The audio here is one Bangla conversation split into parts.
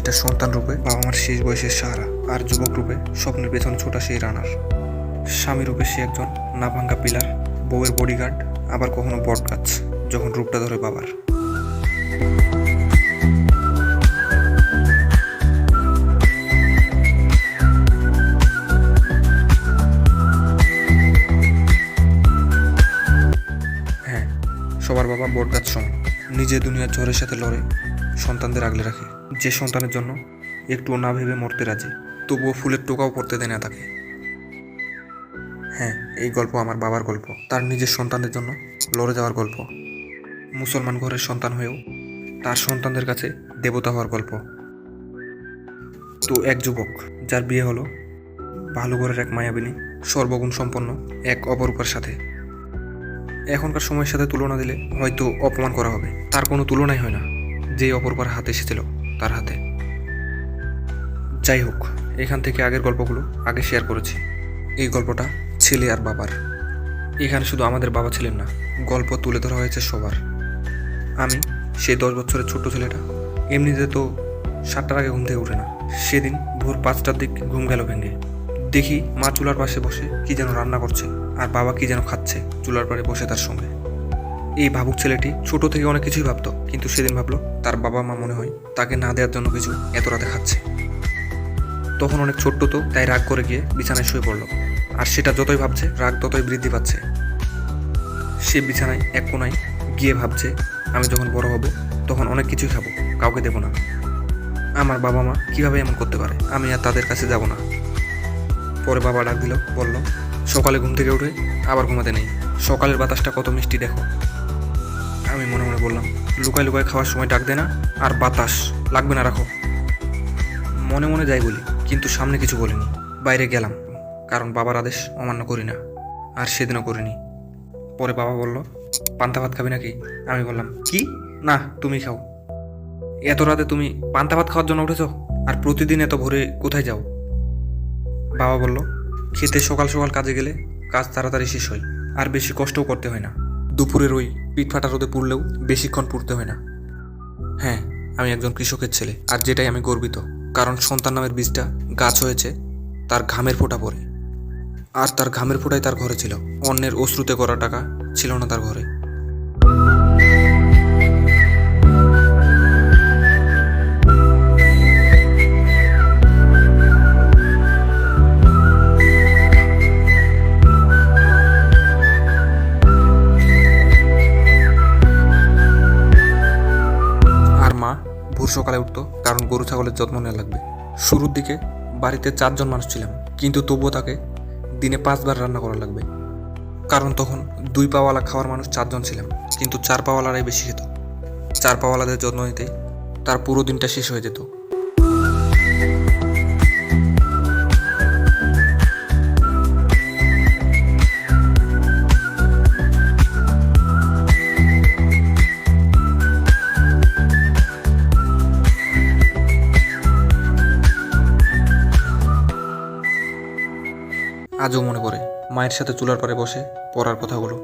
যেটা সন্তান রূপে বাবা মার শেষ বয়সের সাহারা আর যুবক রূপে স্বপ্নের পেছন ছোটা সেই রানার স্বামী রূপে সে একজন না ভাঙ্গা পিলার বউয়ের বডিগার্ড আবার কখনো বট গাছ, যখন রূপটা ধরে বাবার। হ্যাঁ সবার বাবা বটগাছ সমান। নিজে দুনিয়ার ঝড়ের সাথে লড়ে, সন্তানদের আগলে রাখে। যে সন্তানের জন্য একটুও না ভেবে মরতে রাজি, তবুও ফুলের টোকাও পড়তে দেয় না তাকে। হ্যাঁ এই গল্প আমার বাবার গল্প, তার নিজের সন্তানদের জন্য লড়ে যাওয়ার গল্প। মুসলমান ঘরের সন্তান হয়েও তার সন্তানদের কাছে দেবতা হওয়ার গল্প। তো এক যুবক, যার বিয়ে হলো ভালো ঘরের এক মায়াবিনী, সর্বগুণ সম্পন্ন এক অপরূপার সাথে। এখনকার সময়ের সাথে তুলনা দিলে হয়তো অপমান করা হবে, তার কোনো তুলনাই হয় না যে অপরূপার হাতে এসেছিল। তার হাতে। যাই হোক, এখান থেকে আগের গল্পগুলো আগে শেয়ার করেছি। এই গল্পটা ছেলে আর বাবার। এখানে শুধু আমাদের বাবা ছিলেন না, গল্প তুলে ধরা হয়েছে সবার। আমি সেই দশ বছরের ছোট্ট ছেলেটা, এমনিতে তো সাতটার আগে ঘুম থেকে উঠে না। সেদিন ভোর পাঁচটার দিক ঘুম গেল ভেঙে। দেখি মা চুলার পাশে বসে কি যেন রান্না করছে, আর বাবা কি যেন খাচ্ছে চুলার পাড়ে বসে তার সঙ্গে। এই ভাবুক ছেলেটি ছোট থেকে অনেক কিছুই ভাবতো, কিন্তু সেদিন ভাবলো, তার বাবা মা মনে হয় তাকে না দেওয়ার জন্য কিছু এত রাতে খাচ্ছে। তখন অনেক ছোট্ট তো, তাই রাগ করে গিয়ে বিছানায় শুয়ে পড়ল। আর সেটা যতই ভাবছে, রাগ ততই বৃদ্ধি পাচ্ছে। সে বিছানায় এক কোনায় গিয়ে ভাবছে, আমি যখন বড় হব, তখন অনেক কিছুই খাব, কাউকে দেবো না। আমার বাবা মা কীভাবে এমন করতে পারে? আমি আর তাদের কাছে যাব না। পরে বাবা ডাক দিল, বলল, সকালে ঘুম থেকে উঠে আবার ঘুমাতে নেই। সকালের বাতাসটা কত মিষ্টি দেখো। আমি মনে মনে বললাম, লুকায় লুকায় খাওয়ার সময় ডাক দে না, আর বাতাস, লাগবে না, রাখো। মনে মনে যাই বলি, কিন্তু সামনে কিছু বলিনি। বাইরে গেলাম, কারণ বাবার আদেশ অমান্য করি না, আর সেদিনও করিনি। পরে বাবা বলল, পান্তা ভাত খাবি নাকি? আমি বললাম, কি? না, তুমি খাও। এত রাতে তুমি পান্তা ভাত খাওয়ার জন্য উঠেছ? আর প্রতিদিন এত ভোরে কোথায় যাও? বাবা বলল, খেতে সকাল সকাল কাজে গেলে কাজ তাড়াতাড়ি শেষ হয়, আর বেশি কষ্টও করতে হয় না। দুপুরের ওই পিঠফাটা রোদে পুড়লেও বেশিক্ষণ পুড়তে হয় না। হ্যাঁ আমি একজন কৃষকের ছেলে, আর যেটাই আমি গর্বিত, কারণ সন্তান নামের বীজটা গাছ হয়েছে, তার ঘামের ফোঁটা পরে আর তার ঘামের ফোঁটাই তার ঘরে ছিল, অন্যের অশ্রুতে করা টাকা ছিল না তার ঘরে। সকালে উঠতো, কারণ গরু ছাগলের যত্ন নেওয়া লাগবে। শুরুর দিকে বাড়িতে চারজন মানুষ ছিলাম, কিন্তু তবুও তাকে দিনে পাঁচবার রান্না করা লাগবে। কারণ তখন দুই পাওয়ালা খাওয়ার মানুষ চারজন ছিলাম, কিন্তু চার পাওয়ালারাই বেশি খেত। চার পাওয়ালাদের যত্ন নিতে তার পুরো দিনটা শেষ হয়ে যেত। আজও মনে পড়ে। মায়ের সাথে চুলার পাড়ে বসে পড়ার কথাগুলো।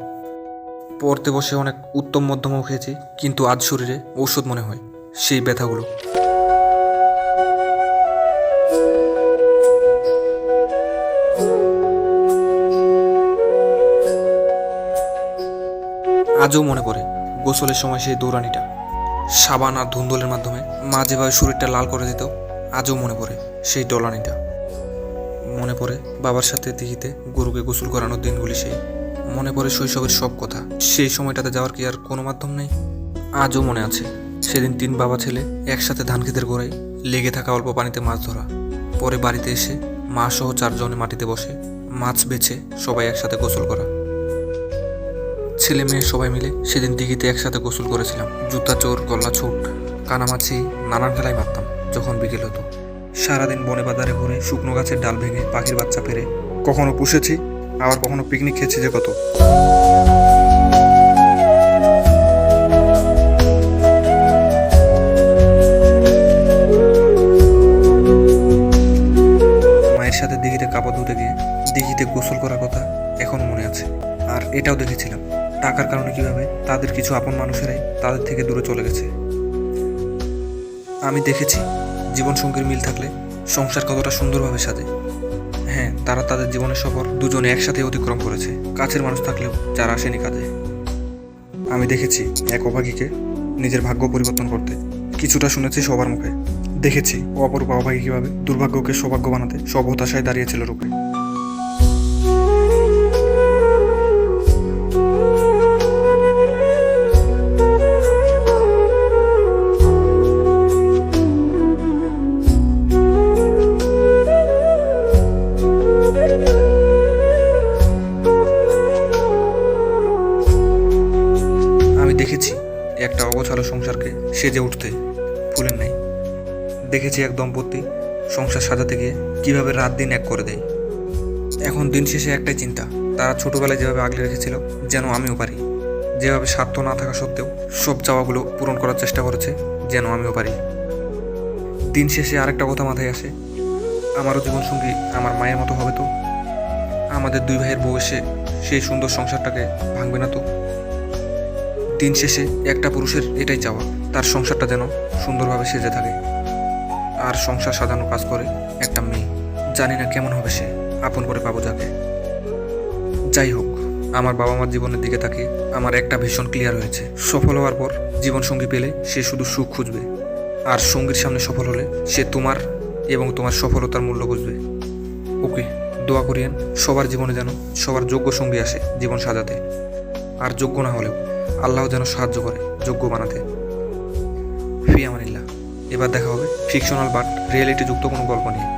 পড়তে বসে অনেক উত্তম মধ্যমও খেয়েছি কিন্তু আজ শরীরে ঔষধ মনে হয়, সেই ব্যথাগুলো। আজও মনে পড়ে গোসলের সময় সেই দৌড়ানিটা। সাবান আর ধুন্দলের মাধ্যমে মা যেভাবে শরীরটা লাল করে দিত আজও মনে পড়ে সেই ডলানিটা মনে পড়ে বাবার সাথে দিঘিতে গরুকে গোসল করানোর দিনগুলি সেই। মনে পড়ে শৈশবের সব কথা। সেই সময়টাতে যাওয়ার কি আর কোনো মাধ্যম নেই? আজও মনে আছে। সেদিন তিন বাবা ছেলে একসাথে ধান ক্ষেতের গোড়ায় লেগে থাকা অল্প পানিতে মাছ ধরা। পরে বাড়িতে এসে মা সহ চারজনে মাটিতে বসে মাছ বেছে সবাই একসাথে গোসল করা। ছেলে মেয়ে সবাই মিলে সেদিন দিঘিতে একসাথে গোসল করেছিলাম। জুতা চোর গল্লা ছুট কানামাছি, নানান খেলাই মারতাম, যখন বিকেল হতো। সারাদিন বনে বাজারে ঘুরে শুকনো গাছের ডাল ভেঙে পাখির বাচ্চা পেরে কখনো পুষেছি, আবার কখনো পিকনিক খেয়েছি যে কত। মায়ের সাথে দিঘিতে কাপড় ধুতে গিয়ে দিঘিতে গোসল করার কথা এখনও মনে আছে। আর এটাও দেখেছিলাম, টাকার কারণে কীভাবে তাদের কিছু আপন মানুষেরাই তাদের থেকে দূরে চলে গেছে। আমি দেখেছি জীবনসঙ্গীর মিল থাকলে সংসার কতটা সুন্দরভাবে সাজে। হ্যাঁ তারা তাদের জীবনের সফর দুজনে একসাথে অতিক্রম করেছে। কাছের মানুষ থাকলেও যারা আসেনি কাজে আমি দেখেছি এক অভাগীকে নিজের ভাগ্য পরিবর্তন করতে। কিছুটা শুনেছি সবার মুখে। দেখেছি অপরূপা অভাগী কীভাবে দুর্ভাগ্যকে সৌভাগ্য বানাতে সব হতাশায় দাঁড়িয়েছিল রূপে। সেজে উঠতে ফুলের নাই। দেখেছি এক দম্পতি সংসার সাজাতে গিয়ে কীভাবে রাত দিন এক করে দেয়। এখন দিন শেষে একটাই চিন্তা, তারা ছোটোবেলায় যেভাবে আগলে রেখেছিল, যেন আমিও পারি। যেভাবে স্বার্থ না থাকা সত্ত্বেও সব চাওয়াগুলো পূরণ করার চেষ্টা করেছে, যেন আমিও পারি। দিন শেষে আরেকটা কথা মাথায় আসে, আমারও জীবনসঙ্গী আমার মায়ের মতো হবে তো? আমাদের দুই ভাইয়ের বয়সে সেই সুন্দর সংসারটাকে ভাঙবে না তো? দিন শেষে একটা পুরুষের এটাই চাওয়া, তার সংসারটা যেন সুন্দরভাবে সেজে থাকে। আর সংসার সাজানো কাজ করে একটা মেয়ে, জানি না কেমন হবে সে, আপন করে পাবো যাকে। যাই হোক, আমার বাবা মার জীবনের দিকে তাকিয়ে আমার একটা ভীষণ ক্লিয়ার হয়েছে। সফল হওয়ার পর জীবনসঙ্গী পেলে সে শুধু সুখ খুঁজবে, আর সঙ্গীর সামনে সফল হলে সে তোমার এবং তোমার সফলতার মূল্য বুঝবে। ওকে, দোয়া করিয়েন, সবার জীবনে যেন সবার যোগ্য সঙ্গী আসে জীবন সাজাতে। আর যোগ্য না হলেও। আল্লাহ যেন সাহায্য করে, যোগ্য বানাতে। ফি আমানিল্লাহ। এবার দেখা হবে ফিকশনাল বাট রিয়েলিটি যুক্ত কোনো গল্প নিয়ে।